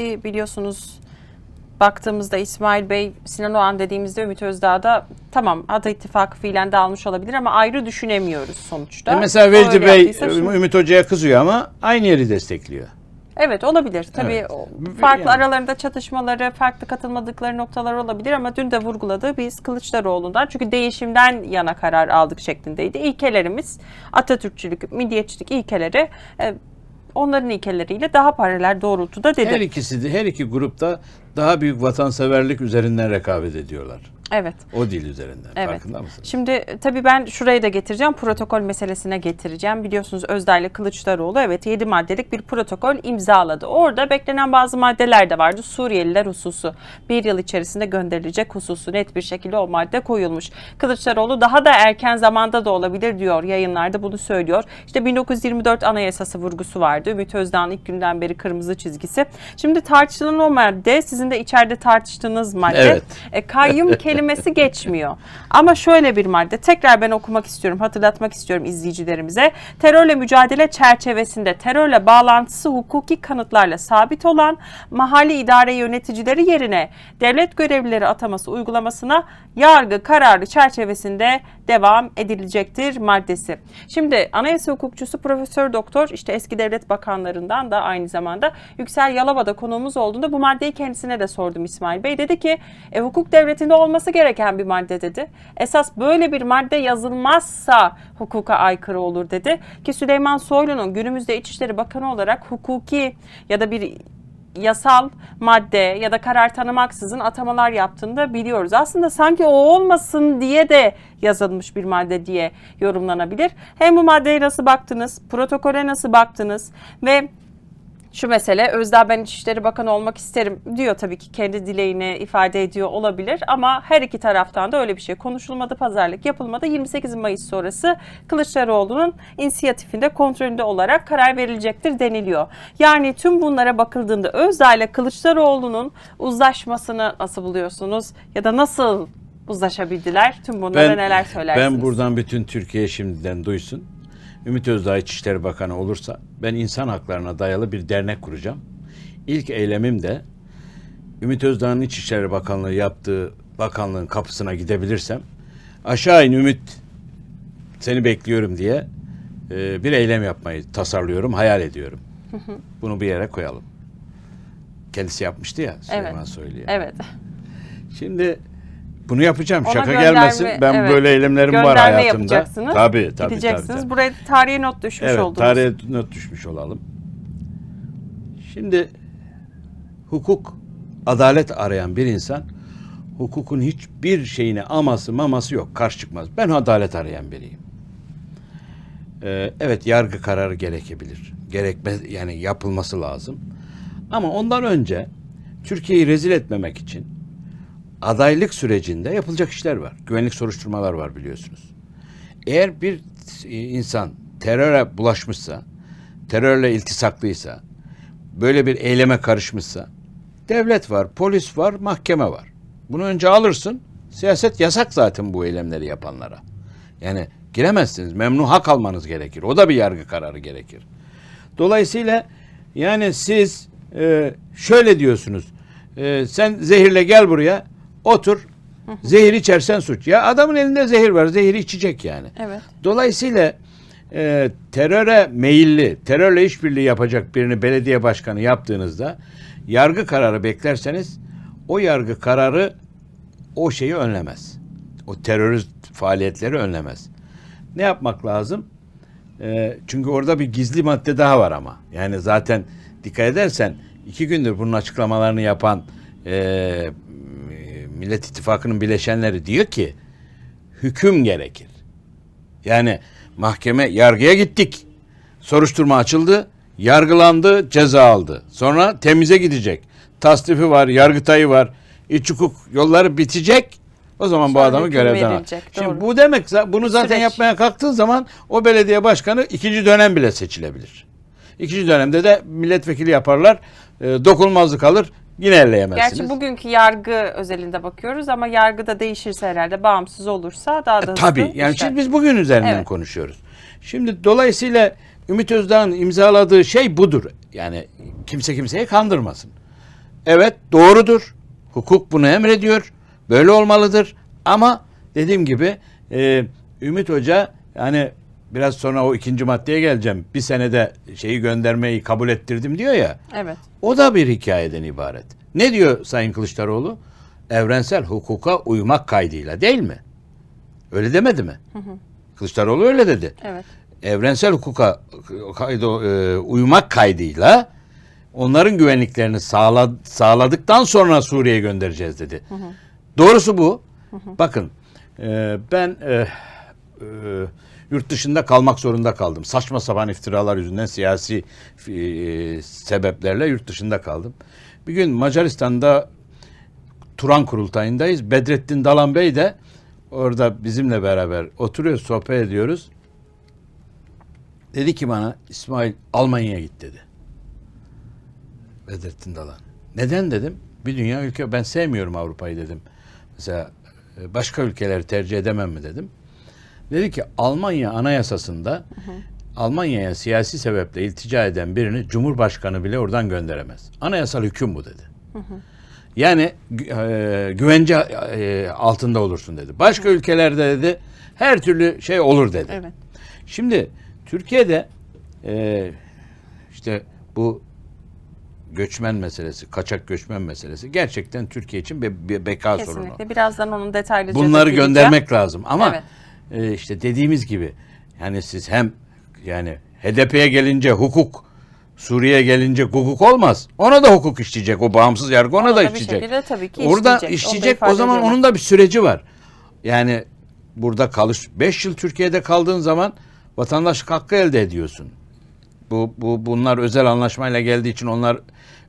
ki biliyorsunuz baktığımızda İsmail Bey, Sinan Oğan dediğimizde Ümit Özdağ'da tamam Ata İttifakı fiilen dağılmış olabilir ama ayrı düşünemiyoruz sonuçta. E mesela Vecdi Bey şimdi- Ümit Hoca'ya kızıyor ama aynı yeri destekliyor. Evet olabilir. Tabii Evet. farklı Yani. aralarında çatışmaları, farklı katılmadıkları noktalar olabilir ama dün de vurguladığı biz Kılıçdaroğlu'ndan çünkü değişimden yana karar aldık şeklindeydi. İlkelerimiz Atatürkçülük, milliyetçilik ilkeleri e, onların ilkeleriyle daha paralel doğrultuda dedi. Her ikisi de her iki grupta daha büyük vatanseverlik üzerinden rekabet ediyorlar. Evet. O dil üzerinden. Evet. Farkında mısın? Şimdi tabii ben şurayı da getireceğim. Protokol meselesine getireceğim. Biliyorsunuz Özdağ ile Kılıçdaroğlu evet 7 maddelik bir protokol imzaladı. Orada beklenen bazı maddeler de vardı. Suriyeliler hususu. Bir yıl içerisinde gönderilecek hususu net bir şekilde o madde koyulmuş. Kılıçdaroğlu daha da erken zamanda da olabilir diyor. Yayınlarda bunu söylüyor. İşte 1924 Anayasası vurgusu vardı. Ümit Özdağ'ın ilk günden beri kırmızı çizgisi. Şimdi tartışılan o madde sizin de içeride tartıştığınız madde. Evet. E, kayyum kelimesi geçmiyor. Ama şöyle bir madde tekrar ben okumak istiyorum, hatırlatmak istiyorum izleyicilerimize. Terörle mücadele çerçevesinde terörle bağlantısı hukuki kanıtlarla sabit olan mahalli idare yöneticileri yerine devlet görevlileri ataması uygulamasına yargı kararı çerçevesinde devam edilecektir maddesi. Şimdi anayasa hukukçusu Profesör Doktor işte eski devlet bakanlarından da aynı zamanda Yüksel Yalova'da konuğumuz olduğunda bu maddeyi kendisine de sordum İsmail Bey. Dedi ki e, hukuk devletinde olması gereken bir madde dedi. Esas böyle bir madde yazılmazsa hukuka aykırı olur dedi. Ki Süleyman Soylu'nun günümüzde İçişleri Bakanı olarak hukuki ya da bir yasal madde ya da karar tanımaksızın atamalar yaptığını da biliyoruz. Aslında sanki o olmasın diye de yazılmış bir madde diye yorumlanabilir. Hem bu maddeye nasıl baktınız, protokole nasıl baktınız ve şu mesele Özdağ ben İçişleri Bakanı olmak isterim diyor tabii ki kendi dileğini ifade ediyor olabilir ama her iki taraftan da öyle bir şey konuşulmadı, pazarlık yapılmadı. 28 Mayıs sonrası Kılıçdaroğlu'nun inisiyatifinde kontrolünde olarak karar verilecektir deniliyor. Yani tüm bunlara bakıldığında Özdağ ile Kılıçdaroğlu'nun uzlaşmasını nasıl buluyorsunuz ya da nasıl uzlaşabildiler? Tüm bunlara neler söylersiniz? Ben buradan bütün Türkiye şimdiden duysun. Ümit Özdağ İçişleri Bakanı olursa ben insan haklarına dayalı bir dernek kuracağım. İlk eylemim de Ümit Özdağ'ın İçişleri Bakanlığı yaptığı bakanlığın kapısına gidebilirsem aşağı in Ümit seni bekliyorum diye e, bir eylem yapmayı tasarlıyorum, hayal ediyorum. Bunu bir yere koyalım. Kendisi yapmıştı ya Süleyman Evet. Soylu'ya. Evet. Şimdi bunu yapacağım. Ona Şaka gönderme- gelmesin. Ben evet. böyle eylemlerim var hayatımda. yapacaksınız. Tabii tabii. Gideceksiniz. tabii, tabii. Buraya tarihe not düşmüş Evet, oldunuz. tarihe not düşmüş olalım. Şimdi hukuk, adalet arayan bir insan hukukun hiçbir şeyine aması maması yok. Karşı çıkmaz. Ben adalet arayan biriyim. Ee, evet yargı kararı gerekebilir. Gerekmez yani yapılması lazım. Ama ondan önce Türkiye'yi rezil etmemek için adaylık sürecinde yapılacak işler var. Güvenlik soruşturmalar var biliyorsunuz. Eğer bir insan teröre bulaşmışsa, terörle iltisaklıysa, böyle bir eyleme karışmışsa, devlet var, polis var, mahkeme var. Bunu önce alırsın. Siyaset yasak zaten bu eylemleri yapanlara. Yani giremezsiniz. Memnun hak almanız gerekir. O da bir yargı kararı gerekir. Dolayısıyla yani siz e, şöyle diyorsunuz. E, sen zehirle gel buraya, otur. Zehir içersen suç. Ya adamın elinde zehir var. Zehiri içecek yani. Evet. Dolayısıyla e, teröre meyilli, terörle işbirliği yapacak birini belediye başkanı yaptığınızda yargı kararı beklerseniz o yargı kararı o şeyi önlemez. O terörist faaliyetleri önlemez. Ne yapmak lazım? E, çünkü orada bir gizli madde daha var ama. Yani zaten dikkat edersen iki gündür bunun açıklamalarını yapan e, Millet İttifakı'nın bileşenleri diyor ki hüküm gerekir. Yani mahkeme yargıya gittik. Soruşturma açıldı. Yargılandı, ceza aldı. Sonra temize gidecek. Tasdifi var, yargıtayı var. İç hukuk yolları bitecek. O zaman bu Sonra adamı hüküm görevden al. Şimdi doğru. bu demek bunu zaten Süreç. yapmaya kalktığın zaman o belediye başkanı ikinci dönem bile seçilebilir. İkinci dönemde de milletvekili yaparlar. E, dokunulmazlık alır. Yine elleyemezsiniz. Gerçi bugünkü yargı özelinde bakıyoruz ama yargıda değişirse herhalde bağımsız olursa daha da hızlı E, Tabii yani işler. şimdi biz bugün üzerinden Evet. konuşuyoruz. Şimdi dolayısıyla Ümit Özdağ'ın imzaladığı şey budur. Yani kimse kimseyi kandırmasın. Evet doğrudur. Hukuk bunu emrediyor. Böyle olmalıdır. Ama dediğim gibi e, Ümit Hoca yani biraz sonra o ikinci maddeye geleceğim. Bir senede şeyi göndermeyi kabul ettirdim diyor ya. Evet. O da bir hikayeden ibaret. Ne diyor Sayın Kılıçdaroğlu? Evrensel hukuka uymak kaydıyla değil mi? Öyle demedi mi? Kılıçdaroğlu öyle dedi. Evet. Evrensel hukuka kaydı, e, uymak kaydıyla onların güvenliklerini sağla, sağladıktan sonra Suriye'ye göndereceğiz dedi. Doğrusu bu. Bakın e, ben e, e, yurt dışında kalmak zorunda kaldım. Saçma sapan iftiralar yüzünden siyasi e, sebeplerle yurt dışında kaldım. Bir gün Macaristan'da Turan kurultayındayız. Bedrettin Dalan Bey de orada bizimle beraber oturuyoruz, sohbet ediyoruz. Dedi ki bana İsmail Almanya'ya git dedi. Bedrettin Dalan. Neden dedim? Bir dünya ülke ben sevmiyorum Avrupa'yı dedim. Mesela e, başka ülkeleri tercih edemem mi dedim. Dedi ki Almanya anayasasında Almanya'ya siyasi sebeple iltica eden birini Cumhurbaşkanı bile oradan gönderemez. Anayasal hüküm bu dedi. Yani e, güvence e, altında olursun dedi. Başka ülkelerde dedi her türlü şey olur dedi. Evet. Şimdi Türkiye'de e, işte bu göçmen meselesi, kaçak göçmen meselesi gerçekten Türkiye için bir, bir beka sorunu. Kesinlikle. Birazdan onun detaylıca Bunları göndermek lazım ama Evet. E, işte dediğimiz gibi yani siz hem yani HDP'ye gelince hukuk Suriye'ye gelince hukuk olmaz. Ona da hukuk işleyecek. O bağımsız yargı ona, Ona da da bir işleyecek. şekilde tabii ki Orada işleyecek. İşleyecek. O zaman ediyorlar. onun da bir süreci var. Yani burada kalış 5 yıl Türkiye'de kaldığın zaman vatandaşlık hakkı elde ediyorsun. Bu, bu bunlar özel anlaşmayla geldiği için onlar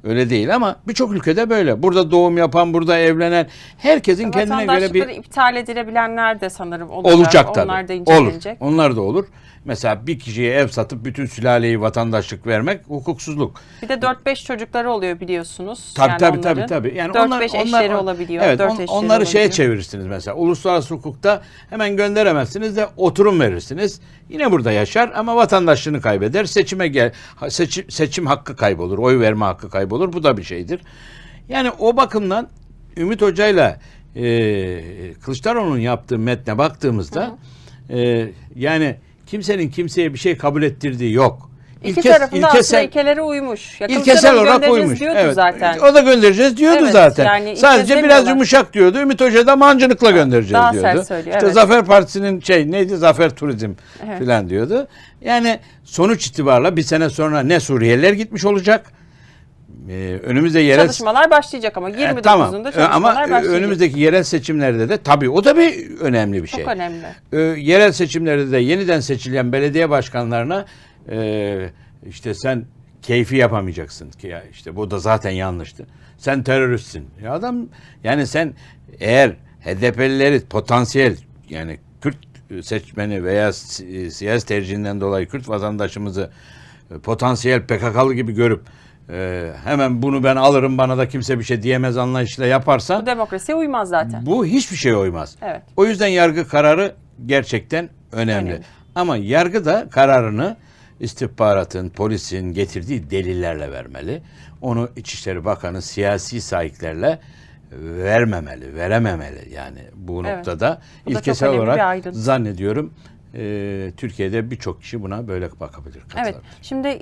öyle değil ama birçok ülkede böyle. Burada doğum yapan, burada evlenen herkesin kendine göre bir iptal edilebilenler de sanırım olacak. olacak tabii. Onlar da olur. incelenecek. Onlar da olur. Mesela bir kişiye ev satıp bütün sülaleyi vatandaşlık vermek hukuksuzluk. Bir de 4-5 çocukları oluyor biliyorsunuz. Tabii Yani tabii tabii onların. tabii. Yani 4-5 onlar, eşleri onlar, olabiliyor. Evet, 4 on- onları şeye olabiliyor. çevirirsiniz mesela. Uluslararası hukukta hemen gönderemezsiniz de oturum verirsiniz. Yine burada yaşar ama vatandaşlığını kaybeder. Seçime gel seçim, seçim hakkı kaybolur. Oy verme hakkı kaybolur. Bu da bir şeydir. Yani o bakımdan Ümit Hoca'yla e, Kılıçdaroğlu'nun yaptığı metne baktığımızda e, yani kimsenin kimseye bir şey kabul ettirdiği yok. İki İlke- tarafında aslında ilkesel- ilkelere uymuş. Ya İlkesel olarak uymuş. diyordu Evet. zaten. O da göndereceğiz diyordu Evet, zaten. yani Sadece biraz yumuşak diyordu. Ümit Hoca da mancınıkla göndereceğiz Daha diyordu. sert söylüyor, İşte evet. Zafer Partisi'nin şey neydi? Zafer Turizm Evet. filan diyordu. Yani sonuç itibarıyla bir sene sonra ne Suriyeliler gitmiş olacak? Ee, önümüzde yerel Çalışmalar başlayacak ama E, 29'unda tamam. E, çalışmalar Ama başlayacak. önümüzdeki yerel seçimlerde de tabii o da bir önemli bir şey. Çok önemli. Ee, yerel seçimlerde de yeniden seçilen belediye başkanlarına e, işte sen keyfi yapamayacaksın ki ya işte bu da zaten yanlıştı. Sen teröristsin. Ya adam yani sen eğer HDP'lileri potansiyel yani Kürt seçmeni veya si- siyasi tercihinden dolayı Kürt vatandaşımızı e, potansiyel PKK'lı gibi görüp e, hemen bunu ben alırım bana da kimse bir şey diyemez anlayışıyla yaparsan Bu demokrasiye uymaz zaten. bu hiçbir şeye uymaz. Evet. O yüzden yargı kararı gerçekten önemli. Önemli. Ama yargı da kararını istihbaratın, polisin getirdiği delillerle vermeli. Onu İçişleri Bakanı siyasi sahiplerle vermemeli, verememeli yani bu Evet. noktada. Bu da çok ilkesel önemli bir olarak ayrıntı. zannediyorum e, Türkiye'de birçok kişi buna böyle bakabilir. Evet. katılabilir. Şimdi